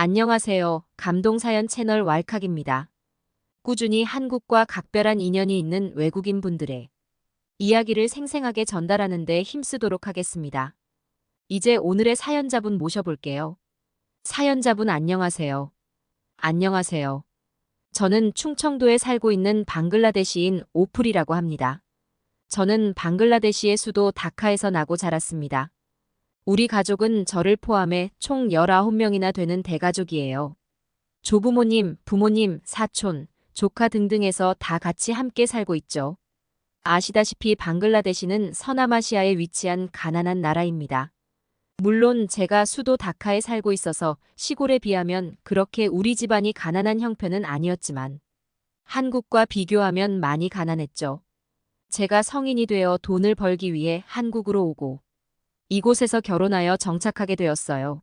안녕하세요. 감동사연 채널 왈칵입니다. 꾸준히 한국과 각별한 인연이 있는 외국인 분들의 이야기를 생생하게 전달하는 데 힘쓰도록 하겠습니다. 이제 오늘의 사연자분 모셔볼게요. 사연자분 안녕하세요. 안녕하세요. 저는 충청도에 살고 있는 방글라데시인 오풀이라고 합니다. 저는 방글라데시의 수도 다카에서 나고 자랐습니다. 우리 가족은 저를 포함해 총 19명이나 되는 대가족이에요. 조부모님, 부모님, 사촌, 조카 등등에서 다 같이 함께 살고 있죠. 아시다시피 방글라데시는 서남아시아에 위치한 가난한 나라입니다. 물론 제가 수도 다카에 살고 있어서 시골에 비하면 그렇게 우리 집안이 가난한 형편은 아니었지만 한국과 비교하면 많이 가난했죠. 제가 성인이 되어 돈을 벌기 위해 한국으로 오고 이곳에서 결혼하여 정착하게 되었어요.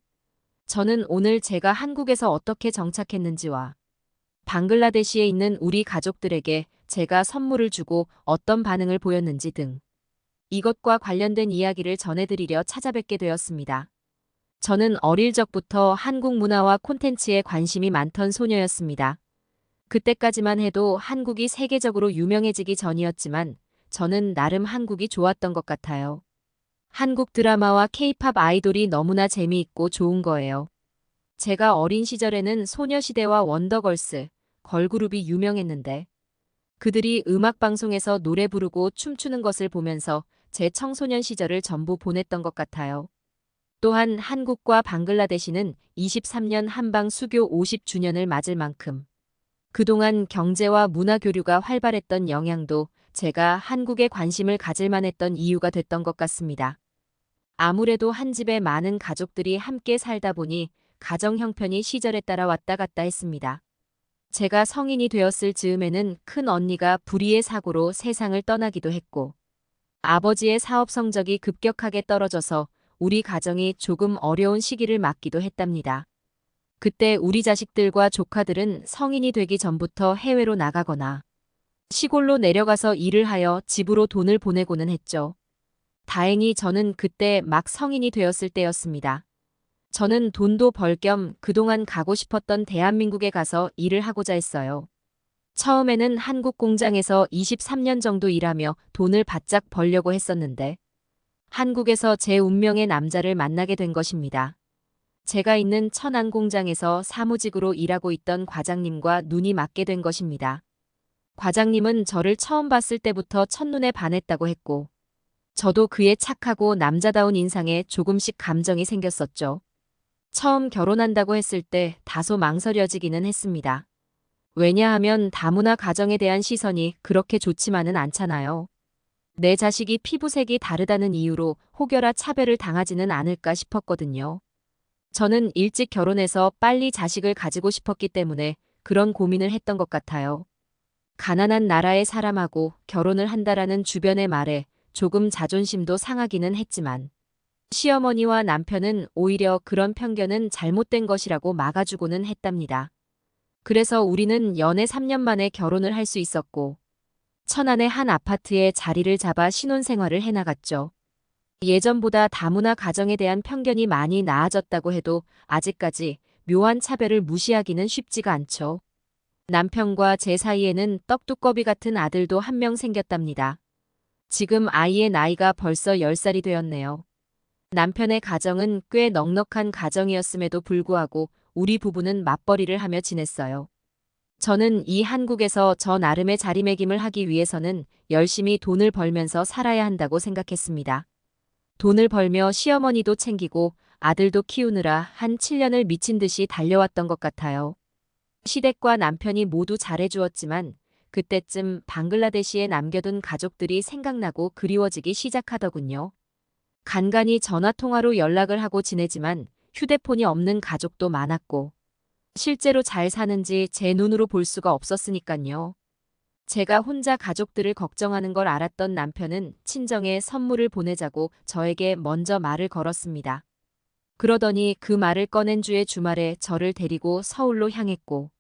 저는 오늘 제가 한국에서 어떻게 정착했는지와 방글라데시에 있는 우리 가족들에게 제가 선물을 주고 어떤 반응을 보였는지 등 이것과 관련된 이야기를 전해드리려 찾아뵙게 되었습니다. 저는 어릴 적부터 한국 문화와 콘텐츠에 관심이 많던 소녀였습니다. 그때까지만 해도 한국이 세계적으로 유명해지기 전이었지만 저는 나름 한국이 좋았던 것 같아요. 한국 드라마와 케이팝 아이돌이 너무나 재미있고 좋은 거예요. 제가 어린 시절에는 소녀시대와 원더걸스, 걸그룹이 유명했는데 그들이 음악방송에서 노래 부르고 춤추는 것을 보면서 제 청소년 시절을 전부 보냈던 것 같아요. 또한 한국과 방글라데시는 23년 한방 수교 50주년을 맞을 만큼 그동안 경제와 문화 교류가 활발했던 영향도 제가 한국에 관심을 가질 만했던 이유가 됐던 것 같습니다. 아무래도 한 집에 많은 가족들이 함께 살다 보니 가정 형편이 시절에 따라 왔다 갔다 했습니다. 제가 성인이 되었을 즈음에는 큰 언니가 불의의 사고로 세상을 떠나기도 했고 아버지의 사업 성적이 급격하게 떨어져서 우리 가정이 조금 어려운 시기를 맞기도 했답니다. 그때 우리 자식들과 조카들은 성인이 되기 전부터 해외로 나가거나 시골로 내려가서 일을 하여 집으로 돈을 보내고는 했죠. 다행히 저는 그때 막 성인이 되었을 때였습니다. 저는 돈도 벌 겸 그동안 가고 싶었던 대한민국에 가서 일을 하고자 했어요. 처음에는 한국 공장에서 23년 정도 일하며 돈을 바짝 벌려고 했었는데 한국에서 제 운명의 남자를 만나게 된 것입니다. 제가 있는 천안 공장에서 사무직으로 일하고 있던 과장님과 눈이 맞게 된 것입니다. 과장님은 저를 처음 봤을 때부터 첫눈에 반했다고 했고 저도 그의 착하고 남자다운 인상에 조금씩 감정이 생겼었죠. 처음 결혼한다고 했을 때 다소 망설여지기는 했습니다. 왜냐하면 다문화 가정에 대한 시선이 그렇게 좋지만은 않잖아요. 내 자식이 피부색이 다르다는 이유로 혹여라 차별을 당하지는 않을까 싶었거든요. 저는 일찍 결혼해서 빨리 자식을 가지고 싶었기 때문에 그런 고민을 했던 것 같아요. 가난한 나라의 사람하고 결혼을 한다라는 주변의 말에 조금 자존심도 상하기는 했지만 시어머니와 남편은 오히려 그런 편견은 잘못된 것이라고 막아주고는 했답니다. 그래서 우리는 연애 3년 만에 결혼을 할 수 있었고 천안의 한 아파트에 자리를 잡아 신혼생활을 해나갔죠. 예전보다 다문화 가정에 대한 편견이 많이 나아졌다고 해도 아직까지 묘한 차별을 무시하기는 쉽지가 않죠. 남편과 제 사이에는 떡두꺼비 같은 아들도 한 명 생겼답니다. 지금 아이의 나이가 벌써 10살이 되었네요. 남편의 가정은 꽤 넉넉한 가정이었음에도 불구하고 우리 부부는 맞벌이를 하며 지냈어요. 저는 이 한국에서 저 나름의 자리매김을 하기 위해서는 열심히 돈을 벌면서 살아야 한다고 생각했습니다. 돈을 벌며 시어머니도 챙기고 아들도 키우느라 한 7년을 미친 듯이 달려왔던 것 같아요. 시댁과 남편이 모두 잘해주었지만 그때쯤 방글라데시에 남겨둔 가족들이 생각나고 그리워지기 시작하더군요. 간간히 전화통화로 연락을 하고 지내지만 휴대폰이 없는 가족도 많았고 실제로 잘 사는지 제 눈으로 볼 수가 없었으니깐요. 제가 혼자 가족들을 걱정하는 걸 알았던 남편은 친정에 선물을 보내자고 저에게 먼저 말을 걸었습니다. 그러더니 그 말을 꺼낸 주의 주말에 저를 데리고 서울로 향했고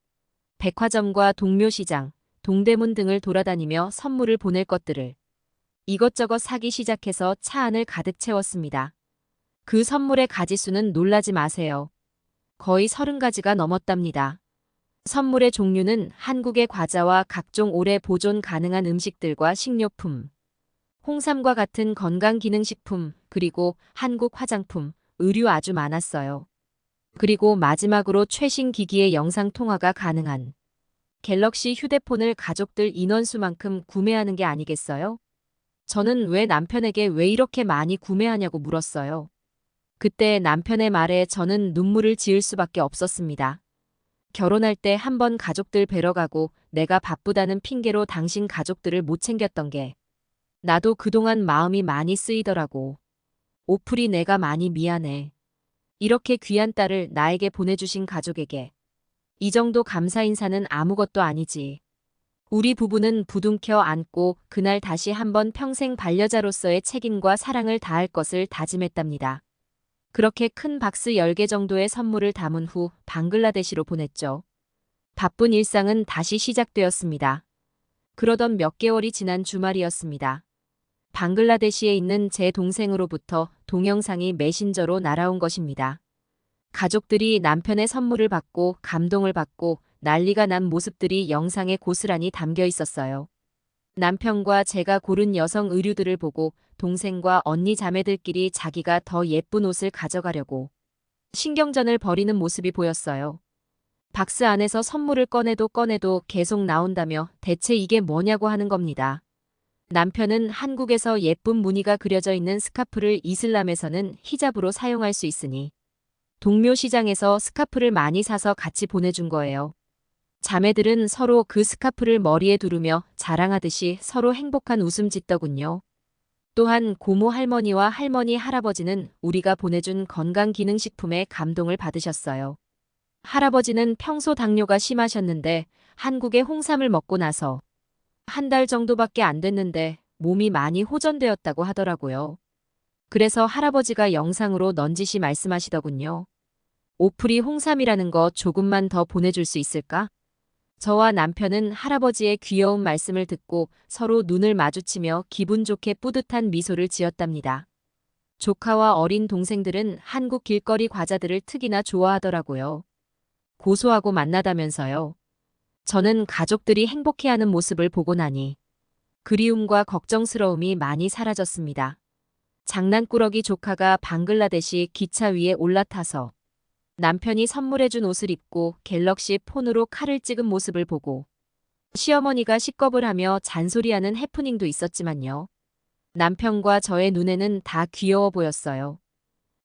백화점과 동묘시장, 동대문 등을 돌아다니며 선물을 보낼 것들을 이것저것 사기 시작해서 차 안을 가득 채웠습니다. 그 선물의 가지수는 놀라지 마세요. 거의 30가지가 넘었답니다. 선물의 종류는 한국의 과자와 각종 오래 보존 가능한 음식들과 식료품, 홍삼과 같은 건강기능식품, 그리고 한국 화장품, 의류 아주 많았어요. 그리고 마지막으로 최신 기기의 영상 통화가 가능한 갤럭시 휴대폰을 가족들 인원수만큼 구매하는 게 아니겠어요? 저는 왜 남편에게 왜 이렇게 많이 구매하냐고 물었어요. 그때 남편의 말에 저는 눈물을 지을 수밖에 없었습니다. 결혼할 때 한 번 가족들 뵈러 가고 내가 바쁘다는 핑계로 당신 가족들을 못 챙겼던 게 나도 그동안 마음이 많이 쓰이더라고. 오풀이 내가 많이 미안해. 이렇게 귀한 딸을 나에게 보내주신 가족에게 이 정도 감사 인사는 아무것도 아니지. 우리 부부는 부둥켜 안고 그날 다시 한번 평생 반려자로서의 책임과 사랑을 다할 것을 다짐했답니다. 그렇게 큰 박스 10개 정도의 선물을 담은 후 방글라데시로 보냈죠. 바쁜 일상은 다시 시작되었습니다. 그러던 몇 개월이 지난 주말이었습니다. 방글라데시에 있는 제 동생으로부터 동영상이 메신저로 날아온 것입니다. 가족들이 남편의 선물을 받고 감동을 받고 난리가 난 모습들이 영상에 고스란히 담겨 있었어요. 남편과 제가 고른 여성 의류들을 보고 동생과 언니 자매들끼리 자기가 더 예쁜 옷을 가져가려고 신경전을 벌이는 모습이 보였어요. 박스 안에서 선물을 꺼내도 꺼내도 계속 나온다며 대체 이게 뭐냐고 하는 겁니다. 남편은 한국에서 예쁜 무늬가 그려져 있는 스카프를 이슬람에서는 히잡으로 사용할 수 있으니 동묘 시장에서 스카프를 많이 사서 같이 보내준 거예요. 자매들은 서로 그 스카프를 머리에 두르며 자랑하듯이 서로 행복한 웃음 짓더군요. 또한 고모 할머니와 할머니 할아버지는 우리가 보내준 건강기능식품에 감동을 받으셨어요. 할아버지는 평소 당뇨가 심하셨는데 한국의 홍삼을 먹고 나서 한 달 정도밖에 안 됐는데 몸이 많이 호전되었다고 하더라고요. 그래서 할아버지가 영상으로 넌지시 말씀하시더군요. 오프리 홍삼이라는 거 조금만 더 보내줄 수 있을까? 저와 남편은 할아버지의 귀여운 말씀을 듣고 서로 눈을 마주치며 기분 좋게 뿌듯한 미소를 지었답니다. 조카와 어린 동생들은 한국 길거리 과자들을 특이나 좋아하더라고요. 고소하고 맛나다면서요. 저는 가족들이 행복해하는 모습을 보고 나니 그리움과 걱정스러움이 많이 사라졌습니다. 장난꾸러기 조카가 방글라데시 기차 위에 올라타서 남편이 선물해준 옷을 입고 갤럭시 폰으로 칼을 찍은 모습을 보고 시어머니가 식겁을 하며 잔소리하는 해프닝도 있었지만요. 남편과 저의 눈에는 다 귀여워 보였어요.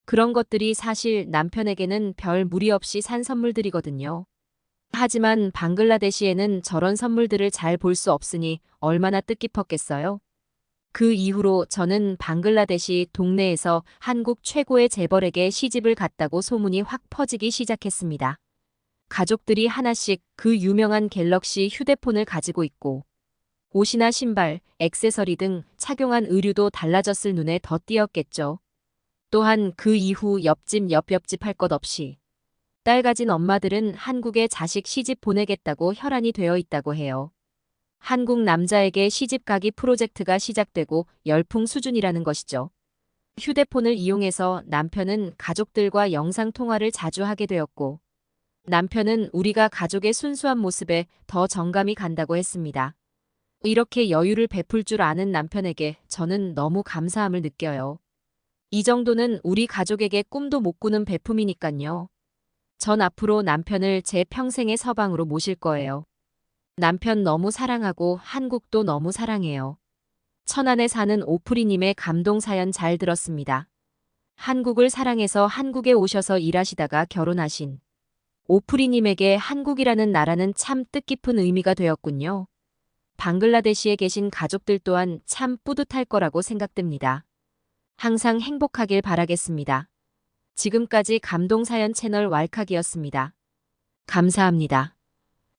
그런 것들이 사실 남편에게는 별 무리 없이 산 선물들이거든요. 하지만 방글라데시에는 저런 선물들을 잘 볼 수 없으니 얼마나 뜻깊었겠어요? 그 이후로 저는 방글라데시 동네에서 한국 최고의 재벌에게 시집을 갔다고 소문이 확 퍼지기 시작했습니다. 가족들이 하나씩 그 유명한 갤럭시 휴대폰을 가지고 있고 옷이나 신발, 액세서리 등 착용한 의류도 달라졌을 눈에 더 띄었겠죠. 또한 그 이후 옆집 옆옆집 할 것 없이 딸 가진 엄마들은 한국에 자식 시집 보내겠다고 혈안이 되어 있다고 해요. 한국 남자에게 시집 가기 프로젝트가 시작되고 열풍 수준이라는 것이죠. 휴대폰을 이용해서 남편은 가족들과 영상 통화를 자주 하게 되었고, 남편은 우리가 가족의 순수한 모습에 더 정감이 간다고 했습니다. 이렇게 여유를 베풀 줄 아는 남편에게 저는 너무 감사함을 느껴요. 이 정도는 우리 가족에게 꿈도 못 꾸는 베품이니깐요. 전 앞으로 남편을 제 평생의 서방으로 모실 거예요. 남편 너무 사랑하고 한국도 너무 사랑해요. 천안에 사는 오프리님의 감동 사연 잘 들었습니다. 한국을 사랑해서 한국에 오셔서 일하시다가 결혼하신 오프리님에게 한국이라는 나라는 참 뜻깊은 의미가 되었군요. 방글라데시에 계신 가족들 또한 참 뿌듯할 거라고 생각됩니다. 항상 행복하길 바라겠습니다. 지금까지 감동사연 채널 왈칵이었습니다. 감사합니다.